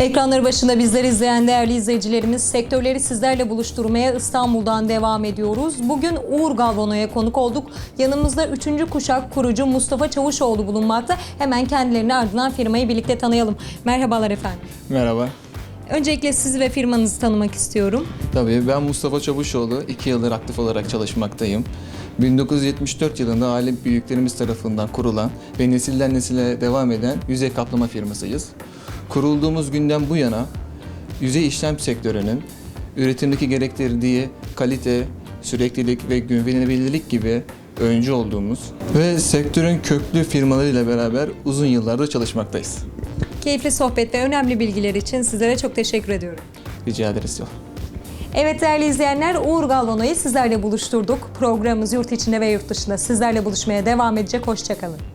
Ekranları başında bizleri izleyen değerli izleyicilerimiz sektörleri sizlerle buluşturmaya İstanbul'dan devam ediyoruz. Bugün Uğur Galvano'ya konuk olduk. Yanımızda 3. kuşak kurucu Mustafa Çavuşoğlu bulunmakta. Hemen kendilerini ardından firmayı birlikte tanıyalım. Merhabalar efendim. Merhaba. Öncelikle sizi ve firmanızı tanımak istiyorum. Tabii ben Mustafa Çavuşoğlu. 2 yıldır aktif olarak çalışmaktayım. 1974 yılında aile büyüklerimiz tarafından kurulan ve nesilden nesile devam eden yüzey kaplama firmasıyız. Kurulduğumuz günden bu yana yüzey işlem sektörünün üretimdeki gerektirdiği kalite, süreklilik ve güvenilirlik gibi öncü olduğumuz ve sektörün köklü firmalarıyla beraber uzun yıllardır çalışmaktayız. Keyifli sohbet ve önemli bilgiler için sizlere çok teşekkür ediyorum. Rica ederiz. Evet değerli izleyenler Uğur Galvano'yu sizlerle buluşturduk. Programımız yurt içinde ve yurt dışında sizlerle buluşmaya devam edecek. Hoşçakalın.